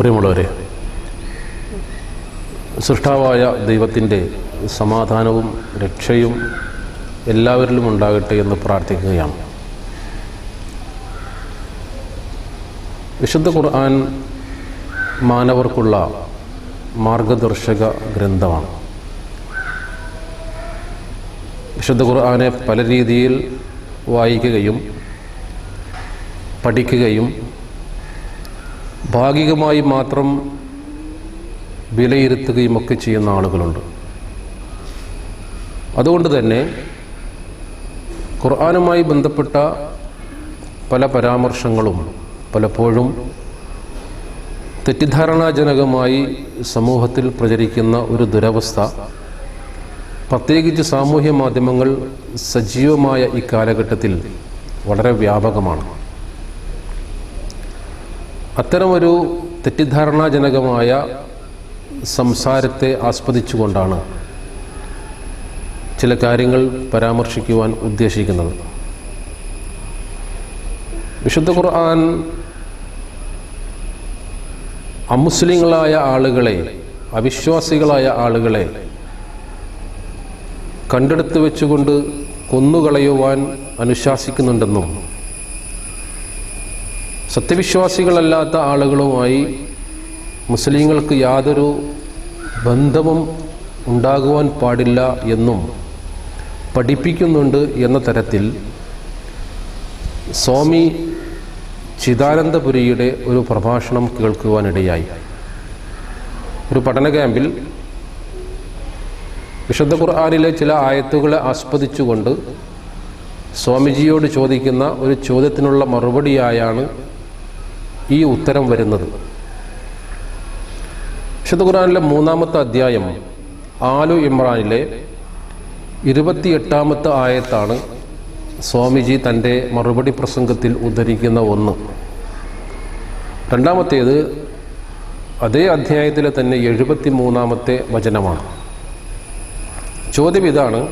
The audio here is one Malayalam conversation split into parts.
പ്രിയമുള്ളവരെ സൃഷ്ടാവായ ദൈവത്തിന്റെ സമാധാനവും രക്ഷയും എല്ലാവരിലും ഉണ്ടാകട്ടെ എന്ന് പ്രാർത്ഥിക്കുകയാണ്. വിശുദ്ധ ഖുർആൻ മാനവർക്കുള്ള മാർഗദർശക ഗ്രന്ഥമാണ്. വിശുദ്ധ ഖുർആനെ പല രീതിയിൽ വായിക്കുകയും പഠിക്കുകയും ഭാഗികമായി മാത്രം വിലയിരുത്തുകയും ഒക്കെ ചെയ്യുന്ന ആളുകളുണ്ട്. അതുകൊണ്ട് തന്നെ ഖുർആാനുമായി ബന്ധപ്പെട്ട പല പരാമർശങ്ങളും പലപ്പോഴും തെറ്റിദ്ധാരണാജനകമായി സമൂഹത്തിൽ പ്രചരിക്കുന്ന ഒരു ദുരവസ്ഥ പ്രത്യേകിച്ച് സാമൂഹ്യ മാധ്യമങ്ങൾ സജീവമായ ഈ കാലഘട്ടത്തിൽ വളരെ വ്യാപകമാണ്. അത്തരമൊരു തെറ്റിദ്ധാരണാജനകമായ സംസാരത്തെ ആസ്പദിച്ചുകൊണ്ടാണ് ചില കാര്യങ്ങൾ പരാമർശിക്കുവാൻ ഉദ്ദേശിക്കുന്നത്. വിശുദ്ധ ഖുർആൻ അമുസ്ലിങ്ങളായ ആളുകളെ അവിശ്വാസികളായ ആളുകളെ കണ്ടെടുത്ത് വെച്ചുകൊണ്ട് കൊന്നുകളയുവാൻ അനുശാസിക്കുന്നുണ്ടെന്നും സത്യവിശ്വാസികളല്ലാത്ത ആളുകളുമായി മുസ്ലിങ്ങൾക്ക് യാതൊരു ബന്ധവും ഉണ്ടാകുവാൻ പാടില്ല എന്നും പഠിപ്പിക്കുന്നുണ്ട് എന്ന തരത്തിൽ സ്വാമി ചിദാനന്ദപുരിയുടെ ഒരു പ്രഭാഷണം കേൾക്കുവാനിടയായി. ഒരു പഠന ക്യാമ്പിൽ വിശുദ്ധ ഖുർആാനിലെ ചില ആയത്തുകളെ ആസ്പദിച്ചുകൊണ്ട് സ്വാമിജിയോട് ചോദിക്കുന്ന ഒരു ചോദ്യത്തിനുള്ള മറുപടിയായാണ് ഈ ഉത്തരം വരുന്നത്. വിശുദ്ധ ഖുറാനിലെ മൂന്നാമത്തെ അധ്യായം ആലു ഇമ്രാനിലെ ഇരുപത്തിയെട്ടാമത്തെ ആയത്താണ് സ്വാമിജി തന്റെ മറുപടി പ്രസംഗത്തിൽ ഉദ്ധരിക്കുന്ന ഒന്ന്. രണ്ടാമത്തേത് അതേ അധ്യായത്തിലെ തന്നെ എഴുപത്തി മൂന്നാമത്തെ വചനമാണ്. ചോദ്യം ഇതാണ്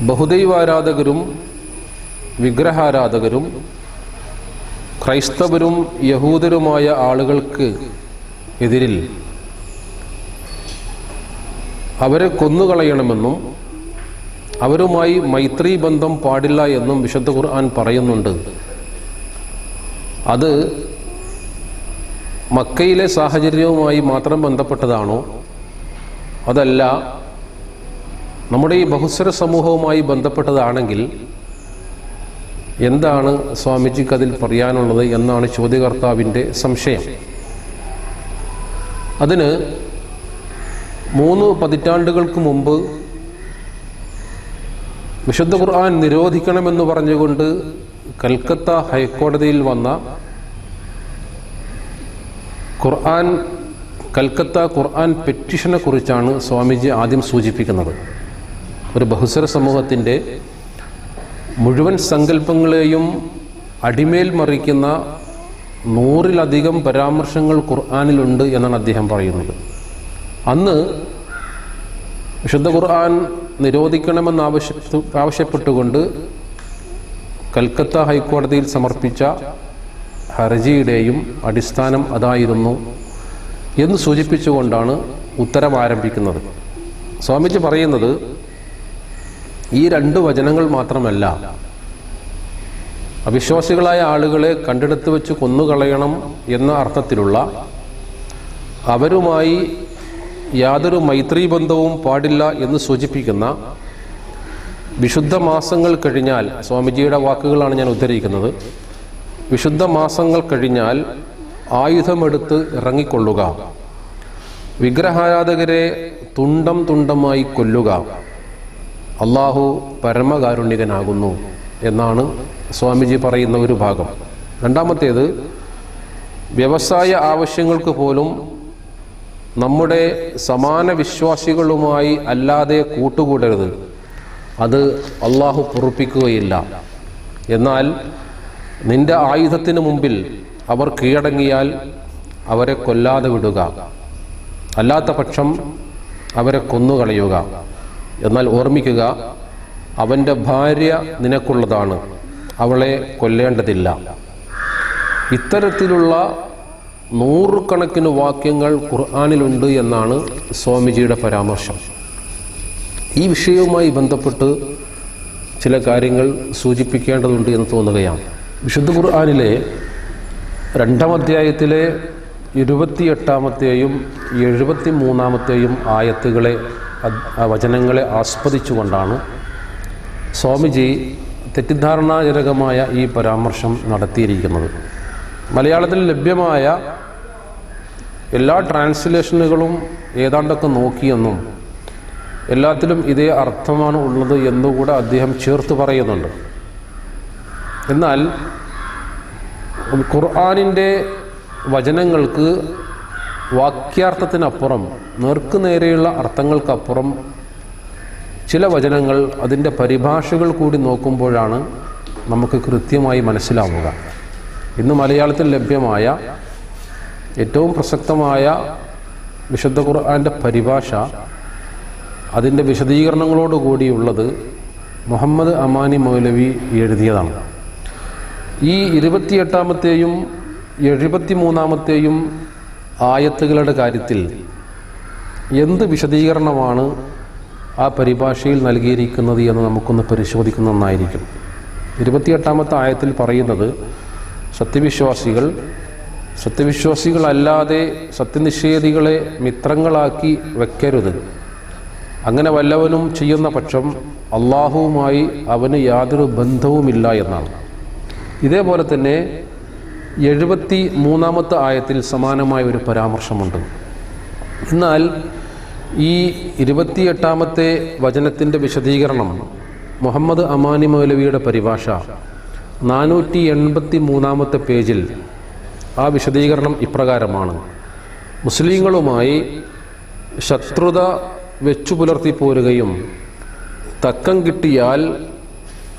ബഹുദൈവാരാധകരും വിഗ്രഹാരാധകരും ക്രൈസ്തവരും യഹൂദരുമായ ആളുകൾക്ക് എതിരിൽ അവരെ കൊന്നുകളയണമെന്നും അവരുമായി മൈത്രി ബന്ധം പാടില്ല എന്നും വിശുദ്ധ ഖുർആൻ പറയുന്നുണ്ട്. അത് മക്കയിലെ സാഹചര്യവുമായി മാത്രം ബന്ധപ്പെട്ടതാണോ? അതല്ല നമ്മുടെ ഈ ബഹുസ്വര സമൂഹവുമായി ബന്ധപ്പെട്ടതാണെങ്കിൽ എന്താണ് സ്വാമിജിക്ക് അതിൽ പറയാനുള്ളത് എന്നാണ് ചോദ്യകർത്താവിന്റെ സംശയം. അതിന് മൂന്ന് പതിറ്റാണ്ടുകൾക്ക് മുമ്പ് വിശുദ്ധ ഖുർആൻ നിരോധിക്കണമെന്ന് പറഞ്ഞുകൊണ്ട് കൽക്കത്ത ഹൈക്കോടതിയിൽ വന്ന ഖുർആൻ കൽക്കത്ത ഖുർആൻ പെറ്റീഷനെ കുറിച്ചാണ് സ്വാമിജി ആദ്യം സൂചിപ്പിക്കുന്നത്. ഒരു ബഹുസ്വര സമൂഹത്തിന്റെ മുഴുവൻ സങ്കല്പങ്ങളെയും അടിമേൽ മറിക്കുന്ന നൂറിലധികം പരാമർശങ്ങൾ ഖുർആാനിലുണ്ട് എന്നാണ് അദ്ദേഹം പറയുന്നത്. അന്ന് വിശുദ്ധ ഖുർആൻ നിരോധിക്കണമെന്ന് ആവശ്യ ആവശ്യപ്പെട്ടുകൊണ്ട് കൽക്കത്ത ഹൈക്കോടതിയിൽ സമർപ്പിച്ച ഹർജിയുടെയും അടിസ്ഥാനം അതായിരുന്നു എന്ന് സൂചിപ്പിച്ചുകൊണ്ടാണ് ഉത്തരം ആരംഭിക്കുന്നത് സ്വാമിജി പറയുന്നത് ഈ രണ്ട് വചനങ്ങൾ മാത്രമല്ല അവിശ്വാസികളായ ആളുകളെ കണ്ടെടുത്ത് വെച്ച് കൊന്നുകളയണം എന്ന അർത്ഥത്തിലുള്ള അവരുമായി യാതൊരു മൈത്രി ബന്ധവും പാടില്ല എന്ന് സൂചിപ്പിക്കുന്ന വിശുദ്ധ മാസങ്ങൾ കഴിഞ്ഞാൽ സ്വാമിജിയുടെ വാക്കുകളാണ് ഞാൻ ഉദ്ധരിക്കുന്നത് വിശുദ്ധ മാസങ്ങൾ കഴിഞ്ഞാൽ ആയുധമെടുത്ത് ഇറങ്ങിക്കൊള്ളുക വിഗ്രഹാരാധകരെ തുണ്ടം തുണ്ടമായി കൊല്ലുക അള്ളാഹു പരമകാരുണ്യകനാകുന്നു എന്നാണ് സ്വാമിജി പറയുന്ന ഒരു ഭാഗം. രണ്ടാമത്തേത് വ്യവസായ ആവശ്യങ്ങൾക്ക് പോലും നമ്മുടെ സമാന വിശ്വാസികളുമായി അല്ലാതെ കൂട്ടുകൂടരുത്. അത് അള്ളാഹു പൊറുപ്പിക്കുകയില്ല. എന്നാൽ നിന്റെ ആയുധത്തിന് മുമ്പിൽ അവർ കീഴടങ്ങിയാൽ അവരെ കൊല്ലാതെ വിടുക. അല്ലാത്ത പക്ഷം അവരെ കൊന്നുകളയുക. എന്നാൽ ഓർമ്മിക്കുക അവന്റെ ഭാര്യ നിനക്കുള്ളതാണ്. അവളെ കൊല്ലേണ്ടതില്ല. ഇത്തരത്തിലുള്ള നൂറുകണക്കിന് വാക്യങ്ങൾ ഖുർആാനിലുണ്ട് എന്നാണ് സ്വാമിജിയുടെ പരാമർശം. ഈ വിഷയവുമായി ബന്ധപ്പെട്ട് ചില കാര്യങ്ങൾ സൂചിപ്പിക്കേണ്ടതുണ്ട് എന്ന് തോന്നുകയാണ്. വിശുദ്ധ ഖുർആാനിലെ രണ്ടാം അധ്യായത്തിലെ ഇരുപത്തിയെട്ടാമത്തെയും എഴുപത്തി മൂന്നാമത്തെയും ആയത്തുകളെ വചനങ്ങളെ ആസ്പദിച്ചുകൊണ്ടാണ് സ്വാമിജി തെറ്റിദ്ധാരണാജനകമായ ഈ പരാമർശം നടത്തിയിരിക്കുന്നത്. മലയാളത്തിൽ ലഭ്യമായ എല്ലാ ട്രാൻസ്ലേഷനുകളും ഏതാണ്ടൊക്കെ നോക്കിയെന്നും എല്ലാത്തിലും ഇതേ അർത്ഥമാണ് ഉള്ളത് എന്നുകൂടെ അദ്ദേഹം ചേർത്ത് പറയുന്നുണ്ട്. എന്നാൽ ഖുർആാനിന്റെ വചനങ്ങൾക്ക് വാക്യാർത്ഥത്തിനപ്പുറം നേർക്കുനേരെയുള്ള അർത്ഥങ്ങൾക്കപ്പുറം ചില വചനങ്ങൾ അതിന്റെ പരിഭാഷകൾ കൂടി നോക്കുമ്പോഴാണ് നമുക്ക് കൃത്യമായി മനസ്സിലാവുക. ഇന്ന് മലയാളത്തിൽ ലഭ്യമായ ഏറ്റവും പ്രസക്തമായ വിശുദ്ധ ഖുർആന്റെ പരിഭാഷ അതിന്റെ വിശദീകരണങ്ങളോടുകൂടിയുള്ളത് മുഹമ്മദ് അമാനി മൗലവി എഴുതിയതാണ്. ഈ ഇരുപത്തിയെട്ടാമത്തെയും എഴുപത്തി മൂന്നാമത്തെയും ആയത്തുകളുടെ കാര്യത്തിൽ എന്ത് വിശദീകരണമാണ് ആ പരിഭാഷയിൽ നൽകിയിരിക്കുന്നത് എന്ന് നമുക്കൊന്ന് പരിശോധിക്കുന്ന നന്നായിരിക്കും. ഇരുപത്തിയെട്ടാമത്തെ ആയത്തിൽ പറയുന്നത് സത്യവിശ്വാസികൾ സത്യവിശ്വാസികളല്ലാതെ സത്യനിഷേധികളെ മിത്രങ്ങളാക്കി വെക്കരുത്. അങ്ങനെ വല്ലവനും ചെയ്യുന്ന പക്ഷം അള്ളാഹുവുമായി അവന് യാതൊരു ബന്ധവുമില്ല എന്നാണ്. ഇതേപോലെ തന്നെ എഴുപത്തി മൂന്നാമത്തെ ആയത്തിൽ സമാനമായ ഒരു പരാമർശമുണ്ട്. എന്നാൽ ഈ ഇരുപത്തിയെട്ടാമത്തെ വചനത്തിന്റെ വിശദീകരണം മുഹമ്മദ് അമാനി മൗലവിയുടെ പരിഭാഷ നാനൂറ്റി എൺപത്തി മൂന്നാമത്തെ പേജിൽ ആ വിശദീകരണം ഇപ്രകാരമാണ്. മുസ്ലിങ്ങളുമായി ശത്രുത വെച്ചു പുലർത്തി പോരുകയും തക്കം കിട്ടിയാൽ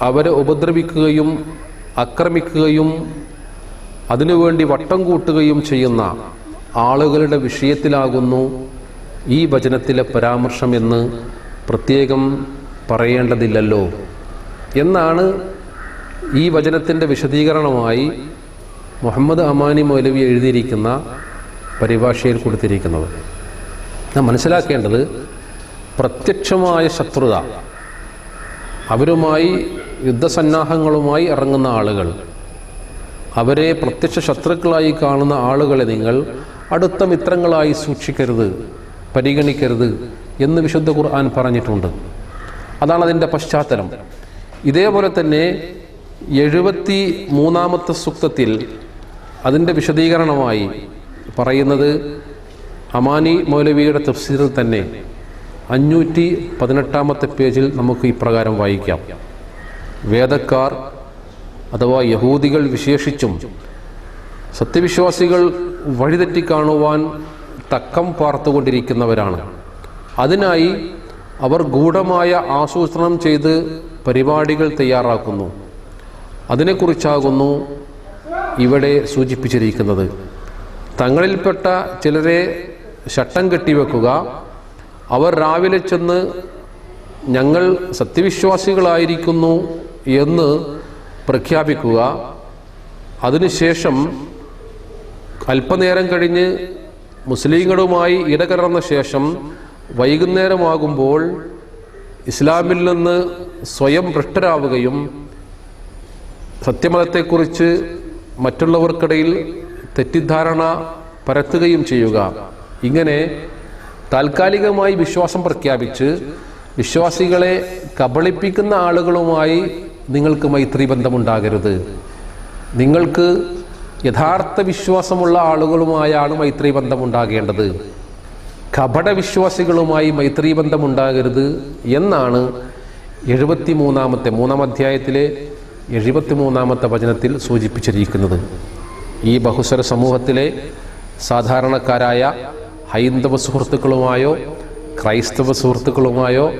അവരെ ഉപദ്രവിക്കുകയും ആക്രമിക്കുകയും അതിനുവേണ്ടി വട്ടം കൂട്ടുകയും ചെയ്യുന്ന ആളുകളുടെ വിഷയത്തിലാകുന്നു ഈ വചനത്തിലെ പരാമർശം എന്ന് പ്രത്യേകം പറയേണ്ടതില്ലല്ലോ. എന്നാണ് ഈ വചനത്തിന്റെ വിശദീകരണമായി മുഹമ്മദ് അമാനി മൗലവി എഴുതിയിരിക്കുന്ന പരിഭാഷയിൽ കൊടുത്തിരിക്കുന്നത്. നാം മനസ്സിലാക്കേണ്ടത് പ്രത്യക്ഷമായ ശത്രുത. അവരുമായി യുദ്ധസന്നാഹങ്ങളുമായി ഇറങ്ങുന്ന ആളുകൾ. അവരെ പ്രത്യക്ഷ ശത്രുക്കളായി കാണുന്ന ആളുകളെ നിങ്ങൾ അടുത്ത മിത്രങ്ങളായി സൂക്ഷിക്കരുത് പരിഗണിക്കരുത് എന്ന് വിശുദ്ധ ഖുർആൻ പറഞ്ഞിട്ടുണ്ട്. അതാണ് അതിന്റെ പശ്ചാത്തലം. ഇതേപോലെ തന്നെ എഴുപത്തി മൂന്നാമത്തെ സുക്തത്തിൽ അതിന്റെ വിശദീകരണമായി പറയുന്നത് അമാനി മൗലവിയുടെ തഫ്സീറിൽ തന്നെ അഞ്ഞൂറ്റി പതിനെട്ടാമത്തെ പേജിൽ നമുക്ക് ഇപ്രകാരം വായിക്കാം. വേദക്കാർ അഥവാ യഹൂദികൾ വിശേഷിച്ചും സത്യവിശ്വാസികൾ വഴിതെറ്റി കാണുവാൻ തക്കം പാർത്തുകൊണ്ടിരിക്കുന്നവരാണ്. അതിനായി അവർ ഗൂഢമായ ആസൂത്രണം ചെയ്ത് പരിപാടികൾ തയ്യാറാക്കുന്നു. അതിനെക്കുറിച്ചാകുന്നു ഇവിടെ സൂചിപ്പിച്ചിരിക്കുന്നത്. തങ്ങളിൽപ്പെട്ട ചിലരെ ശട്ടം കെട്ടിവെക്കുക. അവർ രാവിലെ ചെന്ന് ഞങ്ങൾ സത്യവിശ്വാസികളായിരിക്കുന്നു എന്ന് പ്രഖ്യാപിക്കുക. അതിനുശേഷം അല്പനേരം കഴിഞ്ഞ് മുസ്ലിങ്ങളുമായി ഇടകലർന്ന ശേഷം വൈകുന്നേരമാകുമ്പോൾ ഇസ്ലാമിൽ നിന്ന് സ്വയം ഭ്രഷ്ടരാവുകയും സത്യമതത്തെക്കുറിച്ച് മറ്റുള്ളവർക്കിടയിൽ തെറ്റിദ്ധാരണ പരത്തുകയും ചെയ്യുക. ഇങ്ങനെ താൽക്കാലികമായി വിശ്വാസം പ്രഖ്യാപിച്ച് വിശ്വാസികളെ കബളിപ്പിക്കുന്ന ആളുകളുമായി നിങ്ങൾക്ക് മൈത്രി ബന്ധമുണ്ടാകരുത്. നിങ്ങൾക്ക് യഥാർത്ഥ വിശ്വാസമുള്ള ആളുകളുമായാണ് മൈത്രി ബന്ധമുണ്ടാകേണ്ടത്. കപട വിശ്വാസികളുമായി മൈത്രി ബന്ധമുണ്ടാകരുത് എന്നാണ് എഴുപത്തി മൂന്നാമത്തെ മൂന്നാം അധ്യായത്തിലെ എഴുപത്തി മൂന്നാമത്തെ വചനത്തിൽ സൂചിപ്പിച്ചിരിക്കുന്നത്. ഈ ബഹുസ്വര സമൂഹത്തിലെ സാധാരണക്കാരായ ഹൈന്ദവ സുഹൃത്തുക്കളുമായോ ക്രൈസ്തവ സുഹൃത്തുക്കളുമായോ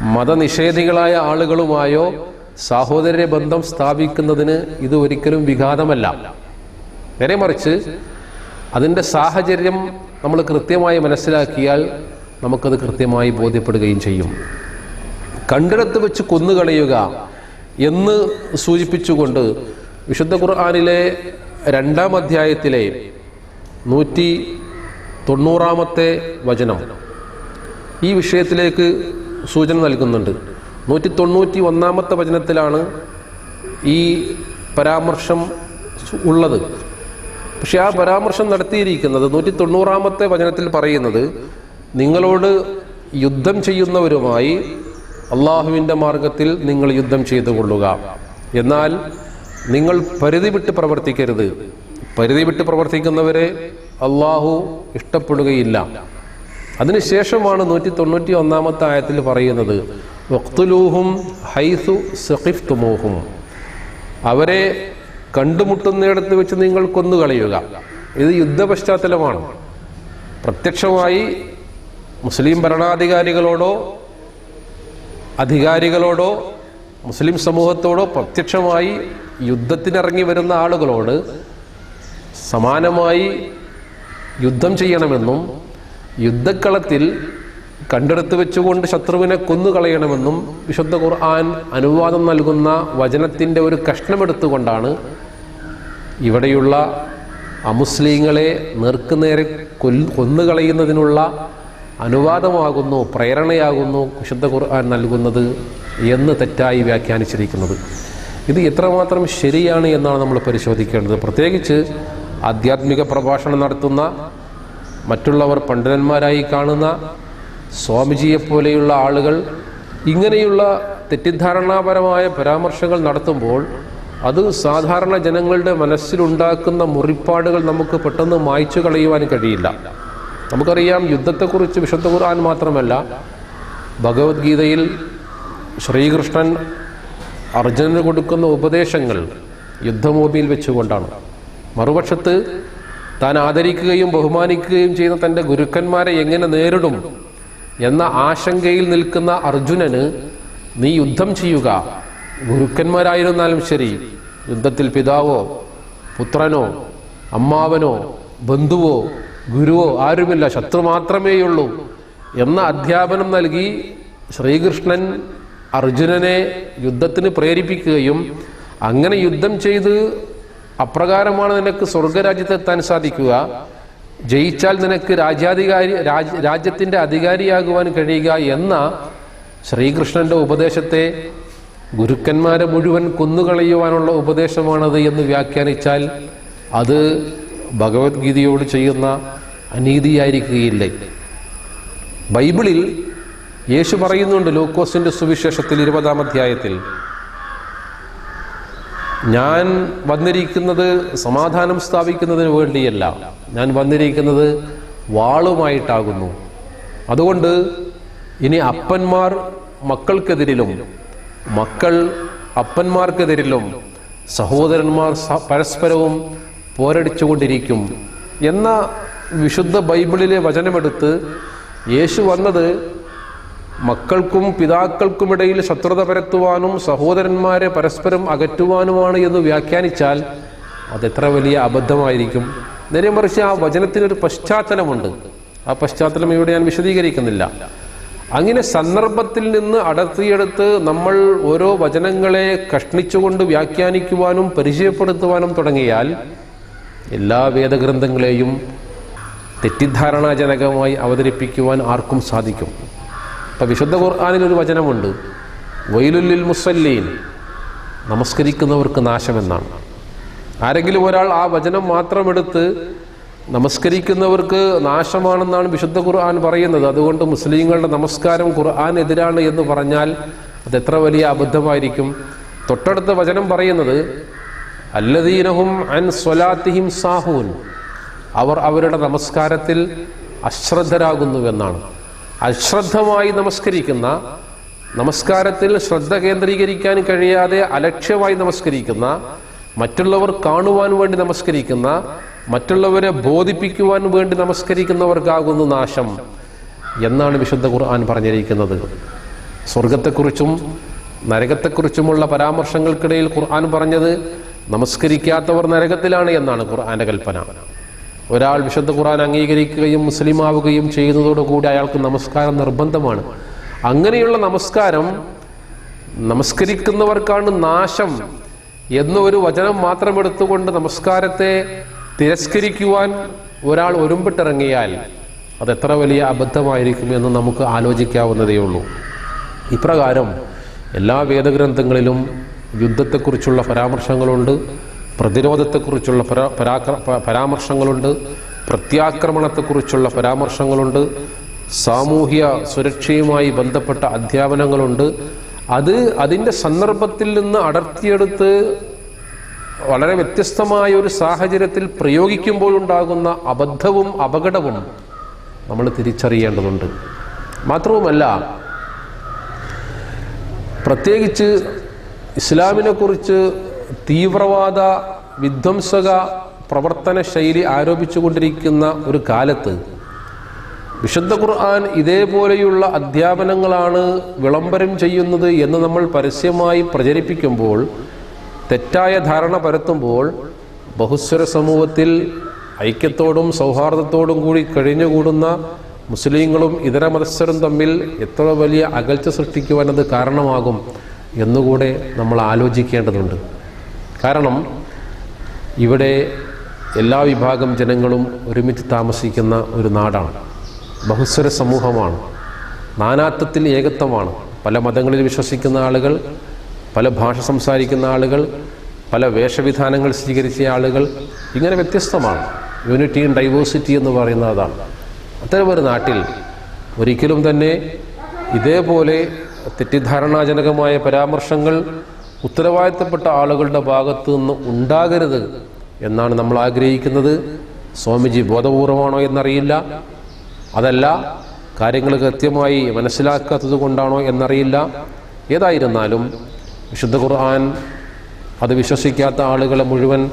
മതനിഷേധികളായ ആളുകളുമായോ സാഹോദര്യ ബന്ധം സ്ഥാപിക്കുന്നതിന് ഇത് ഒരിക്കലും വിഘാതമല്ല. നേരെ മറിച്ച് അതിന്റെ സാഹചര്യം നമ്മൾ കൃത്യമായി മനസ്സിലാക്കിയാൽ നമുക്കത് കൃത്യമായി ബോധ്യപ്പെടുകയും ചെയ്യും. കണ്ടിടത്ത് വെച്ച് കൊന്നുകളയുക എന്ന് സൂചിപ്പിച്ചുകൊണ്ട് വിശുദ്ധ ഖുർആാനിലെ രണ്ടാം അധ്യായത്തിലെ നൂറ്റി തൊണ്ണൂറാമത്തെ വചനം ഈ വിഷയത്തിലേക്ക് സൂചന നൽകുന്നുണ്ട്. നൂറ്റി തൊണ്ണൂറ്റി ഒന്നാമത്തെ വചനത്തിലാണ് ഈ പരാമർശം ഉള്ളത്. പക്ഷെ ആ പരാമർശം നടത്തിയിരിക്കുന്നത് നൂറ്റി തൊണ്ണൂറാമത്തെ വചനത്തിൽ പറയുന്നത് നിങ്ങളോട് യുദ്ധം ചെയ്യുന്നവരുമായി അള്ളാഹുവിന്റെ മാർഗത്തിൽ നിങ്ങൾ യുദ്ധം ചെയ്തു കൊള്ളുക. എന്നാൽ നിങ്ങൾ പരിധി വിട്ട് പ്രവർത്തിക്കരുത്. പരിധി വിട്ട് പ്രവർത്തിക്കുന്നവരെ അള്ളാഹു ഇഷ്ടപ്പെടുകയില്ല. അതിനുശേഷമാണ് നൂറ്റി തൊണ്ണൂറ്റി ഒന്നാമത്തെ ആയത്തിൽ പറയുന്നത് വക്തുലൂഹും ഹൈസു സഖിഫ്തുമൂഹും. അവരെ കണ്ടുമുട്ടുന്നിടത്ത് വെച്ച് നിങ്ങൾ കൊന്നുകളയുക. ഇത് യുദ്ധ പശ്ചാത്തലമാണ് പ്രത്യക്ഷമായി മുസ്ലിം ഭരണാധികാരികളോടോ അധികാരികളോടോ മുസ്ലിം സമൂഹത്തോടോ പ്രത്യക്ഷമായി യുദ്ധത്തിനിറങ്ങി വരുന്ന ആളുകളോട് സമാനമായി യുദ്ധം ചെയ്യണമെന്നും യുദ്ധക്കളത്തിൽ കണ്ടെടുത്ത് വെച്ചുകൊണ്ട് ശത്രുവിനെ കൊന്നുകളയണമെന്നും വിശുദ്ധ ഖുർആൻ അനുവാദം നൽകുന്ന വചനത്തിന്റെ ഒരു കഷ്ണമെടുത്തുകൊണ്ടാണ് ഇവിടെയുള്ള അമുസ്ലിങ്ങളെ നേർക്കുനേരെ കൊൽ കൊന്നുകളയുന്നതിനുള്ള അനുവാദമാകുന്നു പ്രേരണയാകുന്നു വിശുദ്ധ ഖുർആൻ നൽകുന്നത് എന്ന് തെറ്റായി വ്യാഖ്യാനിച്ചിരിക്കുന്നത്. ഇത് എത്രമാത്രം ശരിയാണ് എന്നാണ് നമ്മൾ പരിശോധിക്കേണ്ടത്. പ്രത്യേകിച്ച് ആധ്യാത്മിക പ്രഭാഷണം നടത്തുന്ന മറ്റുള്ളവർ പണ്ഡിതന്മാരായി കാണുന്ന സ്വാമിജിയെപ്പോലെയുള്ള ആളുകൾ ഇങ്ങനെയുള്ള തെറ്റിദ്ധാരണാപരമായ പരാമർശങ്ങൾ നടത്തുമ്പോൾ അത് സാധാരണ ജനങ്ങളുടെ മനസ്സിലുണ്ടാക്കുന്ന മുറിപ്പാടുകൾ നമുക്ക് പെട്ടെന്ന് മായ്ച്ചു കളയുവാൻ കഴിയില്ല. നമുക്കറിയാം യുദ്ധത്തെക്കുറിച്ച് വിശുദ്ധ ഖുർആൻ മാത്രമല്ല ഭഗവത്ഗീതയിൽ ശ്രീകൃഷ്ണൻ അർജുനന് കൊടുക്കുന്ന ഉപദേശങ്ങൾ യുദ്ധഭൂമിയിൽ വെച്ചുകൊണ്ടാണ്. മറുപക്ഷത്ത് താൻ ആദരിക്കുകയും ബഹുമാനിക്കുകയും ചെയ്യുന്ന തന്റെ ഗുരുക്കന്മാരെ എങ്ങനെ നേരിടും? എന്ന ആശങ്കയിൽ നിൽക്കുന്ന അർജുനന് നീ യുദ്ധം ചെയ്യുക. ഗുരുക്കന്മാരായിരുന്നാലും ശരി. യുദ്ധത്തിൽ പിതാവോ പുത്രനോ അമ്മാവനോ ബന്ധുവോ ഗുരുവോ ആരുമില്ല. ശത്രു മാത്രമേയുള്ളൂ എന്ന അധ്യാപനം നൽകി ശ്രീകൃഷ്ണൻ അർജുനനെ യുദ്ധത്തിന് പ്രേരിപ്പിക്കുകയും അങ്ങനെ യുദ്ധം ചെയ്ത് അപ്രകാരമാണ് നിനക്ക് സ്വർഗരാജ്യത്തെത്താൻ സാധിക്കുക. ജയിച്ചാൽ നിനക്ക് രാജ്യാധികാരി രാജ് രാജ്യത്തിന്റെ അധികാരിയാകുവാൻ കഴിയുക എന്ന ശ്രീകൃഷ്ണന്റെ ഉപദേശത്തെ ഗുരുക്കന്മാരെ മുഴുവൻ കൊന്നുകളയുവാനുള്ള ഉപദേശമാണത് എന്ന് വ്യാഖ്യാനിച്ചാൽ അത് ഭഗവത്ഗീതയോട് ചെയ്യുന്ന അനീതിയായിരിക്കുകയില്ലേ? ബൈബിളിൽ യേശു പറയുന്നുണ്ട് ലൂക്കോസിന്റെ സുവിശേഷത്തിൽ ഇരുപതാം അധ്യായത്തിൽ ഞാൻ വന്നിരിക്കുന്നത് സമാധാനം സ്ഥാപിക്കുന്നതിന് വേണ്ടിയല്ല. ഞാൻ വന്നിരിക്കുന്നത് വാളുമായിട്ടാകുന്നു. അതുകൊണ്ട് ഇനി അപ്പന്മാർ മക്കൾക്കെതിരിലും മക്കൾ അപ്പന്മാർക്കെതിരിലും സഹോദരന്മാർ പരസ്പരവും പോരടിച്ചുകൊണ്ടിരിക്കും എന്ന വിശുദ്ധ ബൈബിളിലെ വചനമെടുത്ത് യേശു വന്നത് മക്കൾക്കും പിതാക്കൾക്കുമിടയിൽ ശത്രുത പരത്തുവാനും സഹോദരന്മാരെ പരസ്പരം അകറ്റുവാനുമാണ് എന്ന് വ്യാഖ്യാനിച്ചാൽ അതെത്ര വലിയ അബദ്ധമായിരിക്കും. നേരെ മറിച്ച് ആ വചനത്തിനൊരു പശ്ചാത്തലമുണ്ട്. ആ പശ്ചാത്തലം ഇവിടെ ഞാൻ വിശദീകരിക്കുന്നില്ല. അങ്ങനെ സന്ദർഭത്തിൽ നിന്ന് അടർത്തിയെടുത്ത് നമ്മൾ ഓരോ വചനങ്ങളെ കഷ്ണിച്ചുകൊണ്ട് വ്യാഖ്യാനിക്കുവാനും പരിചയപ്പെടുത്തുവാനും തുടങ്ങിയാൽ എല്ലാ വേദഗ്രന്ഥങ്ങളെയും തെറ്റിദ്ധാരണാജനകമായി അവതരിപ്പിക്കുവാൻ ആർക്കും സാധിക്കും. ഇപ്പം വിശുദ്ധ ഖുർആാനിൽ ഒരു വചനമുണ്ട്. വൈലുല്ലിൽ മുസല്ലീൻ നമസ്കരിക്കുന്നവർക്ക് നാശമെന്നാണ്. ആരെങ്കിലും ഒരാൾ ആ വചനം മാത്രം എടുത്ത് നമസ്കരിക്കുന്നവർക്ക് നാശമാണെന്നാണ് വിശുദ്ധ ഖുർആൻ പറയുന്നത്. അതുകൊണ്ട് മുസ്ലിങ്ങളുടെ നമസ്കാരം ഖുർആൻ എതിരാണ് എന്ന് പറഞ്ഞാൽ അത് എത്ര വലിയ അബദ്ധമായിരിക്കും. തൊട്ടടുത്ത വചനം പറയുന്നത് അല്ലദീനഹും അൻ സ്വലാത്തിഹിം സാഹൂൻ. അവർ അവരുടെ നമസ്കാരത്തിൽ അശ്രദ്ധരാകുന്നുവെന്നാണ്. അശ്രദ്ധമായി നമസ്കരിക്കുന്ന നമസ്കാരത്തിൽ ശ്രദ്ധ കേന്ദ്രീകരിക്കാൻ കഴിയാതെ അലക്ഷ്യമായി നമസ്കരിക്കുന്ന മറ്റുള്ളവർ കാണുവാൻ വേണ്ടി നമസ്കരിക്കുന്ന മറ്റുള്ളവരെ ബോധിപ്പിക്കുവാൻ വേണ്ടി നമസ്കരിക്കുന്നവർക്കാകുന്നു നാശം എന്നാണ് വിശുദ്ധ ഖുർആൻ പറഞ്ഞിരിക്കുന്നത്. സ്വർഗത്തെക്കുറിച്ചും നരകത്തെക്കുറിച്ചുമുള്ള പരാമർശങ്ങൾക്കിടയിൽ ഖുർആൻ പറഞ്ഞത് നമസ്കരിക്കാത്തവർ നരകത്തിലാണ് എന്നാണ് ഖുർആന്റെ കൽപ്പന. ഒരാൾ വിശുദ്ധ ഖുർആൻ അംഗീകരിക്കുകയും മുസ്ലിമാവുകയും ചെയ്യുന്നതോടുകൂടി അയാൾക്ക് നമസ്കാരം നിർബന്ധമാണ്. അങ്ങനെയുള്ള നമസ്കാരം നമസ്കരിക്കുന്നവർക്കാണ് നാശം എന്നൊരു വചനം മാത്രം എടുത്തുകൊണ്ട് നമസ്കാരത്തെ തിരസ്കരിക്കുവാൻ ഒരാൾ ഒരുമ്പിട്ടിറങ്ങിയാൽ അത് എത്ര വലിയ അബദ്ധമായിരിക്കും എന്ന് നമുക്ക് ആലോചിക്കാവുന്നതേ ഉള്ളൂ. ഇപ്രകാരം എല്ലാ വേദഗ്രന്ഥങ്ങളിലും യുദ്ധത്തെക്കുറിച്ചുള്ള പരാമർശങ്ങളുണ്ട്. പ്രതിരോധത്തെക്കുറിച്ചുള്ള പരാ പരാക്ര പരാമർശങ്ങളുണ്ട് പ്രത്യാക്രമണത്തെക്കുറിച്ചുള്ള പരാമർശങ്ങളുണ്ട് സാമൂഹ്യ സുരക്ഷയുമായി ബന്ധപ്പെട്ട അധ്യാപനങ്ങളുണ്ട്. അത് അതിന്റെ സന്ദർഭത്തിൽ നിന്ന് അടർത്തിയെടുത്ത് വളരെ വ്യത്യസ്തമായ ഒരു സാഹചര്യത്തിൽ പ്രയോഗിക്കുമ്പോഴുണ്ടാകുന്ന അബദ്ധവും അപകടവും നമ്മൾ തിരിച്ചറിയേണ്ടതുണ്ട്. മാത്രവുമല്ല പ്രത്യേകിച്ച് ഇസ്ലാമിനെ കുറിച്ച് തീവ്രവാദ വിധ്വംസക പ്രവർത്തന ശൈലി ആരോപിച്ചുകൊണ്ടിരിക്കുന്ന ഒരു കാലത്ത് വിശുദ്ധ ഖുർആൻ ഇതേപോലെയുള്ള അധ്യാപനങ്ങളാണ് വിളംബരം ചെയ്യുന്നത് എന്ന് നമ്മൾ പരസ്യമായി പ്രചരിപ്പിക്കുമ്പോൾ തെറ്റായ ധാരണ പരത്തുമ്പോൾ ബഹുസ്വര സമൂഹത്തിൽ ഐക്യത്തോടും സൗഹാർദ്ദത്തോടും കൂടി കഴിഞ്ഞുകൂടുന്ന മുസ്ലിങ്ങളും ഇതര മതസ്ഥരും തമ്മിൽ എത്ര വലിയ അകൽച്ച സൃഷ്ടിക്കുവാൻ അത് കാരണമാകും എന്നുകൂടെ നമ്മൾ ആലോചിക്കേണ്ടതുണ്ട്. കാരണം ഇവിടെ എല്ലാ വിഭാഗം ജനങ്ങളും ഒരുമിച്ച് താമസിക്കുന്ന ഒരു നാടാണ്. ബഹുസ്വര സമൂഹമാണ്. നാനാത്വത്തിൽ ഏകത്വമാണ്. പല മതങ്ങളിൽ വിശ്വസിക്കുന്ന ആളുകൾ പല ഭാഷ സംസാരിക്കുന്ന ആളുകൾ പല വേഷവിധാനങ്ങൾ സ്വീകരിച്ച ആളുകൾ ഇങ്ങനെ വ്യത്യസ്തമാണ്. യൂണിറ്റി ആൻഡ് ഡൈവേഴ്സിറ്റി എന്ന് പറയുന്ന അതാണ്. അത്തരമൊരു നാട്ടിൽ ഒരിക്കലും തന്നെ ഇതേപോലെ തെറ്റിദ്ധാരണാജനകമായ പരാമർശങ്ങൾ ഉത്തരവാദിത്തപ്പെട്ട ആളുകളുടെ ഭാഗത്തു നിന്ന് ഉണ്ടാകരുത് എന്നാണ് നമ്മൾ ആഗ്രഹിക്കുന്നത്. സ്വാമിജി ബോധപൂർവമാണോ എന്നറിയില്ല. അതല്ല കാര്യങ്ങൾ കൃത്യമായി മനസ്സിലാക്കാത്തത് കൊണ്ടാണോ എന്നറിയില്ല. ഏതായിരുന്നാലും വിശുദ്ധ ഖുർആൻ അത് വിശ്വസിക്കാത്ത ആളുകളെ മുഴുവൻ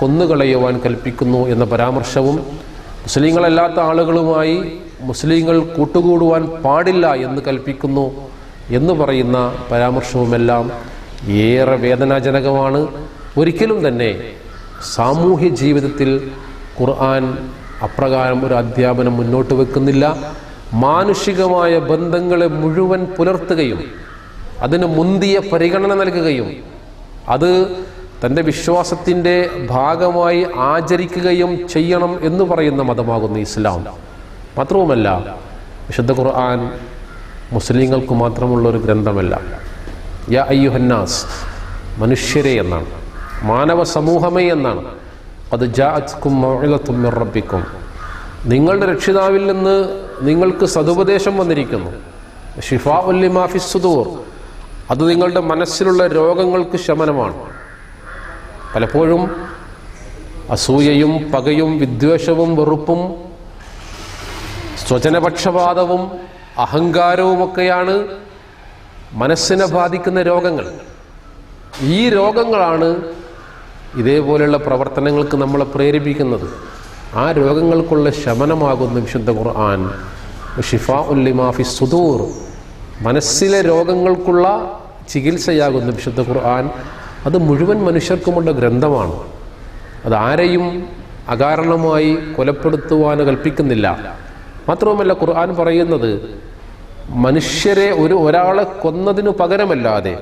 കൊന്നുകളയുവാൻ കൽപ്പിക്കുന്നു എന്ന പരാമർശവും മുസ്ലിങ്ങളല്ലാത്ത ആളുകളുമായി മുസ്ലിങ്ങൾ കൂട്ടുകൂടുവാൻ പാടില്ല എന്ന് കൽപ്പിക്കുന്നു എന്ന് പറയുന്ന പരാമർശവുമെല്ലാം ഏറെ വേദനാജനകമാണ്. ഒരിക്കലും തന്നെ സാമൂഹ്യ ജീവിതത്തിൽ ഖുർആൻ അപ്രകാരം ഒരു അധ്യാപനം മുന്നോട്ട് വെക്കുന്നില്ല. മാനുഷികമായ ബന്ധങ്ങളെ മുഴുവൻ പുലർത്തുകയും അതിന് മുന്തിയ പരിഗണന നൽകുകയും അത് തന്റെ വിശ്വാസത്തിന്റെ ഭാഗമായി ആചരിക്കുകയും ചെയ്യണം എന്ന് പറയുന്ന മതമാകുന്നു ഇസ്ലാം. മാത്രവുമല്ല വിശുദ്ധ ഖുർആൻ മുസ്ലിങ്ങൾക്ക് മാത്രമുള്ള ഒരു ഗ്രന്ഥമല്ല. യാ അയ്യുഹന്നാസ് മനുഷ്യരെ എന്നാണ് മാനവ സമൂഹമേ എന്നാണ്. അത് ജാഅത്കും റബ്ബിക്കും. നിങ്ങളുടെ രക്ഷിതാവിൽ നിന്ന് നിങ്ങൾക്ക് സതുപദേശം വന്നിരിക്കുന്നു. ഷിഫാ ഉല്ലിമാഫി സുദൂർ. അത് നിങ്ങളുടെ മനസ്സിലുള്ള രോഗങ്ങൾക്ക് ശമനമാണ്. പലപ്പോഴും അസൂയയും പകയും വിദ്വേഷവും വെറുപ്പും സ്വജനപക്ഷപാതവും അഹങ്കാരവുമൊക്കെയാണ് മനസ്സിനെ ബാധിക്കുന്ന രോഗങ്ങൾ. ഈ രോഗങ്ങളാണ് ഇതേപോലെയുള്ള പ്രവർത്തനങ്ങൾക്ക് നമ്മളെ പ്രേരിപ്പിക്കുന്നത്. ആ രോഗങ്ങൾക്കുള്ള ശമനമാകുന്ന വിശുദ്ധ ഖുർആൻ ഷിഫാ ഉല്ലിമാഫി സുദൂർ മനസ്സിലെ രോഗങ്ങൾക്കുള്ള ചികിത്സയാകുന്ന വിശുദ്ധ ഖുർആൻ അത് മുഴുവൻ മനുഷ്യർക്കുമുള്ള ഗ്രന്ഥമാണ്. അത് ആരെയും അകാരണമായി കൊലപ്പെടുത്തുവാനോ കൽപ്പിക്കുന്നില്ല. മാത്രവുമല്ല ഖുർആൻ പറയുന്നത് മനുഷ്യരെ ഒരു ഒരാളെ കൊന്നതിനു പകരമല്ലാതെ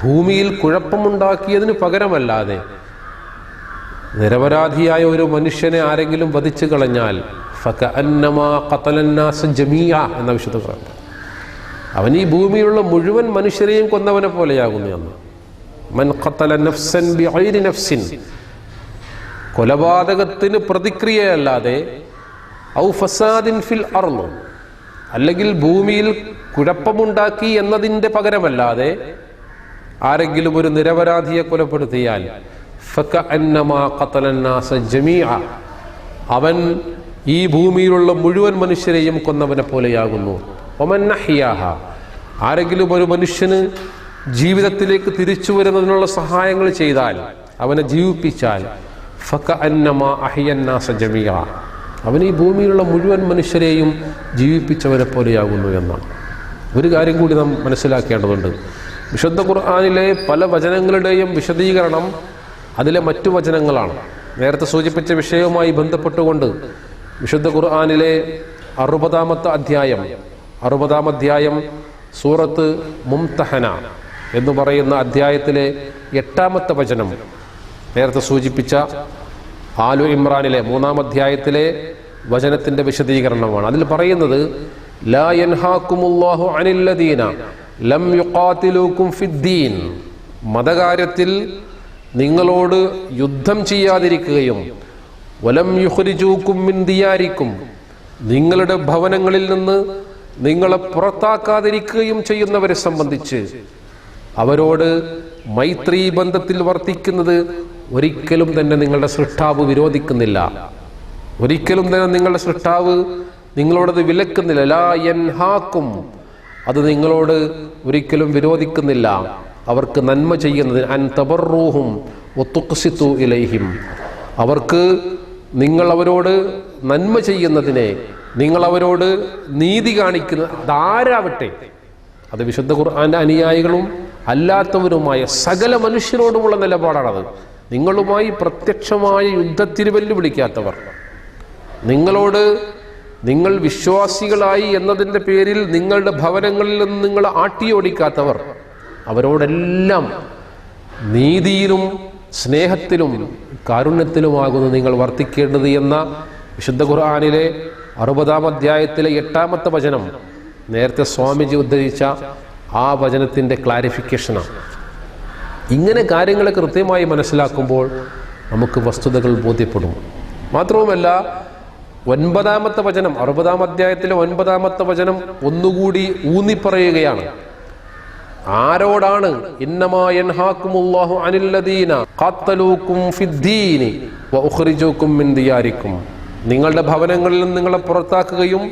ഭൂമിയിൽ കുഴപ്പമുണ്ടാക്കിയതിന് പകരമല്ലാതെ നിരപരാധിയായ ഒരു മനുഷ്യനെ ആരെങ്കിലും വധിച്ചു കളഞ്ഞാൽ ജമീഅ എന്ന വിശുദ്ധ ഖുർആൻ അവൻ ഈ ഭൂമിയിലുള്ള മുഴുവൻ മനുഷ്യരെയും കൊന്നവനെ പോലെയാകുന്നു എന്ന്. മൻ നഫ്സൻ കൊലപാതകത്തിന് പ്രതിക്രിയയല്ലാതെ ഔ ഫസാദിൻ ഫിൽ അർൾ അല്ലെങ്കിൽ ഭൂമിയിൽ കുഴപ്പമുണ്ടാക്കി എന്നതിന്റെ പകരമല്ലാതെ ആരെങ്കിലും ഒരു നിരപരാധിയെ കൊലപ്പെടുത്തിയാൽ അവൻ ഈ ഭൂമിയിലുള്ള മുഴുവൻ മനുഷ്യരെയും കൊന്നവനെ പോലെയാകുന്നു. ഒമൻ നഹ്യാഹ ആരെങ്കിലും ഒരു മനുഷ്യന് ജീവിതത്തിലേക്ക് തിരിച്ചു വരുന്നതിനുള്ള സഹായങ്ങൾ ചെയ്താൽ അവനെ ജീവിപ്പിച്ചാൽ ഫകഅന്നമാ അഹിയന്നാസ ജമീഅ. അവൻ ഈ ഭൂമിയിലുള്ള മുഴുവൻ മനുഷ്യരെയും ജീവിപ്പിച്ചവരെ പോലെയാകുന്നു എന്നാണ്. ഒരു കാര്യം കൂടി നാം മനസ്സിലാക്കേണ്ടതുണ്ട്. വിശുദ്ധ ഖുർആാനിലെ പല വചനങ്ങളുടെയും വിശദീകരണം അതിലെ മറ്റു വചനങ്ങളാണ്. നേരത്തെ സൂചിപ്പിച്ച വിഷയവുമായി ബന്ധപ്പെട്ടുകൊണ്ട് വിശുദ്ധ ഖുർആാനിലെ അറുപതാമത്തെ അധ്യായം അറുപതാം അധ്യായം സൂറത്ത് മുംതഹന എന്ന് പറയുന്ന അധ്യായത്തിലെ എട്ടാമത്തെ വചനം നേരത്തെ സൂചിപ്പിച്ച ആലു ഇമ്രാനിലെ മൂന്നാം അധ്യായത്തിലെ വചനത്തിന്റെ വിശദീകരണമാണ്. അതിൽ പറയുന്നത് ലാ ലം ഫിദ്ദീൻ. മതകാര്യത്തിൽ നിങ്ങളോട് യുദ്ധം ചെയ്യാതിരിക്കുകയും വലം യുഹരിജൂക്കും മിൻ ദിയാരിക്കും. നിങ്ങളുടെ ഭവനങ്ങളിൽ നിന്ന് നിങ്ങളെ പുറത്താക്കാതിരിക്കുകയും ചെയ്യുന്നവരെ സംബന്ധിച്ച് അവരോട് മൈത്രി ബന്ധത്തിൽ വർത്തിക്കുന്നത് ഒരിക്കലും തന്നെ നിങ്ങളുടെ സൃഷ്ടാവ് വിരോധിക്കുന്നില്ല. ഒരിക്കലും തന്നെ നിങ്ങളുടെ സൃഷ്ടാവ് നിങ്ങളോടത് വിലക്കുന്നില്ല. ലാ യൻഹാക്കും. അത് നിങ്ങളോട് ഒരിക്കലും വിരോധിക്കുന്നില്ല. അവർക്ക് നന്മ ചെയ്യുന്നതിന് അൻ തബറൂഹും ഒത്തുക്സിത്തു ഇലൈഹിം. അവർക്ക് നിങ്ങൾ അവരോട് നന്മ ചെയ്യുന്നതിനെ നിങ്ങൾ അവരോട് നീതി കാണിക്കുന്ന അതാരാവട്ടെ അത് വിശുദ്ധ ഖുർആാന്റെ അനുയായികളും അല്ലാത്തവരുമായ സകല മനുഷ്യരോടുമുള്ള നിലപാടാണത്. നിങ്ങളുമായി പ്രത്യക്ഷമായ യുദ്ധത്തിന് വിളിക്കാത്തവർ. നിങ്ങളോട് നിങ്ങൾ വിശ്വാസികളായി എന്നതിന്റെ പേരിൽ നിങ്ങളുടെ ഭവനങ്ങളിൽ നിന്ന് നിങ്ങൾ ആട്ടിയോടിക്കാത്തവർ അവരോടെല്ലാം നീതിയിലും സ്നേഹത്തിലും കാരുണ്യത്തിലുമാകുന്നു നിങ്ങൾ വർത്തിക്കേണ്ടത് എന്ന വിശുദ്ധ ഖുർആാനിലെ അറുപതാം അധ്യായത്തിലെ എട്ടാമത്തെ വചനം. നേരത്തെ സ്വാമിജി ഉദ്ധരിച്ച ആ വചനത്തിന്റെ ക്ലാരിഫിക്കേഷനാണ് ഇങ്ങനെ കാര്യങ്ങളെ കൃത്യമായി മനസ്സിലാക്കുമ്പോൾ നമുക്ക് വസ്തുതകൾ ബോധ്യപ്പെടും. മാത്രവുമല്ല ഒൻപതാമത്തെ വചനം അറുപതാം അധ്യായത്തിലെ ഒൻപതാമത്തെ വചനം ഒന്നുകൂടി ഊന്നിപ്പറയുകയാണ്. ആരോടാണ്? നിങ്ങളുടെ ഭവനങ്ങളിൽ നിന്ന് നിങ്ങളെ പുറത്താക്കുകയും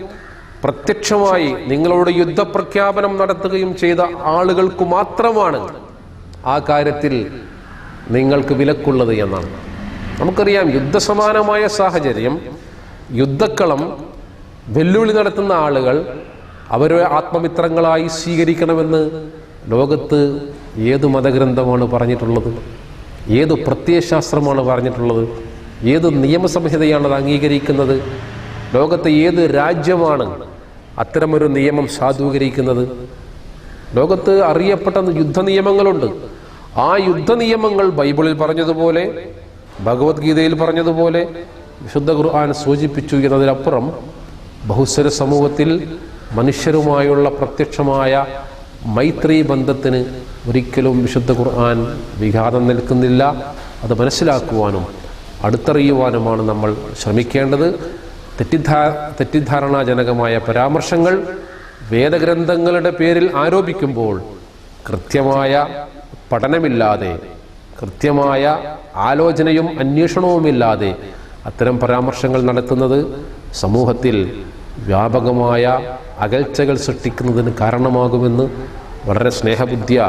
പ്രത്യക്ഷമായി നിങ്ങളോട് യുദ്ധപ്രഖ്യാപനം നടത്തുകയും ചെയ്ത ആളുകൾക്ക് മാത്രമാണ് ആ കാര്യത്തിൽ നിങ്ങൾക്ക് വിലക്കുള്ളത് എന്നാണ്. നമുക്കറിയാം യുദ്ധസമാനമായ സാഹചര്യം യുദ്ധക്കളം വെല്ലുവിളി നടത്തുന്ന ആളുകൾ അവരെ ആത്മമിത്രങ്ങളായി സ്വീകരിക്കണമെന്ന് ലോകത്ത് ഏത് മതഗ്രന്ഥമാണ് പറഞ്ഞിട്ടുള്ളത്? ഏത് പ്രത്യയശാസ്ത്രമാണ് പറഞ്ഞിട്ടുള്ളത്? ഏത് നിയമസംഹിതയാണ് അത് അംഗീകരിക്കുന്നത്? ലോകത്തെ ഏത് രാജ്യമാണ് അത്തരമൊരു നിയമം സാധൂകരിക്കുന്നത്? ലോകത്ത് അറിയപ്പെട്ട യുദ്ധ നിയമങ്ങളുണ്ട്. ആ യുദ്ധ നിയമങ്ങൾ ബൈബിളിൽ പറഞ്ഞതുപോലെ ഭഗവത്ഗീതയിൽ പറഞ്ഞതുപോലെ വിശുദ്ധ ഖുർആൻ സൂചിപ്പിച്ചു എന്നതിനപ്പുറം ബഹുസ്വര സമൂഹത്തിൽ മനുഷ്യരുമായുള്ള പ്രത്യക്ഷമായ മൈത്രി ബന്ധത്തിന് ഒരിക്കലും വിശുദ്ധ ഖുർആൻ വിഘാതം നിൽക്കുന്നില്ല. അത് മനസ്സിലാക്കുവാനും അടുത്തറിയുവാനുമാണ് നമ്മൾ ശ്രമിക്കേണ്ടത്. തെറ്റിദ്ധാ തെറ്റിദ്ധാരണാജനകമായ പരാമർശങ്ങൾ വേദഗ്രന്ഥങ്ങളുടെ പേരിൽ ആരോപിക്കുമ്പോൾ കൃത്യമായ പഠനമില്ലാതെ കൃത്യമായ ആലോചനയും അന്വേഷണവുമില്ലാതെ അത്തരം പരാമർശങ്ങൾ നടത്തുന്നത് സമൂഹത്തിൽ വ്യാപകമായ അകൽച്ചകൾ സൃഷ്ടിക്കുന്നതിന് കാരണമാകുമെന്ന് വളരെ സ്നേഹബുദ്ധിയ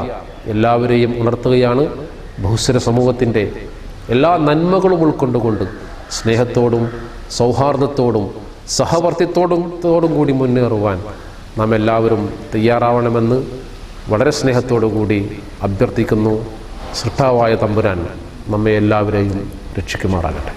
എല്ലാവരെയും ഉണർത്തുകയാണ് ബഹുസ്വര സമൂഹത്തിന്റെ എല്ലാ നന്മകളും ഉൾക്കൊണ്ടുകൊണ്ട് സ്നേഹത്തോടും സൗഹാർദ്ദത്തോടും സഹവർത്തിത്തോടും തോടും കൂടി മുന്നേറുവാൻ നാം എല്ലാവരും തയ്യാറാവണമെന്ന് വളരെ സ്നേഹത്തോടുകൂടി അഭ്യർത്ഥിക്കുന്നു സൃഷ്ടാവായ തമ്പുരാൻ നമ്മെ എല്ലാവരെയും രക്ഷിക്കുമാറാകട്ടെ.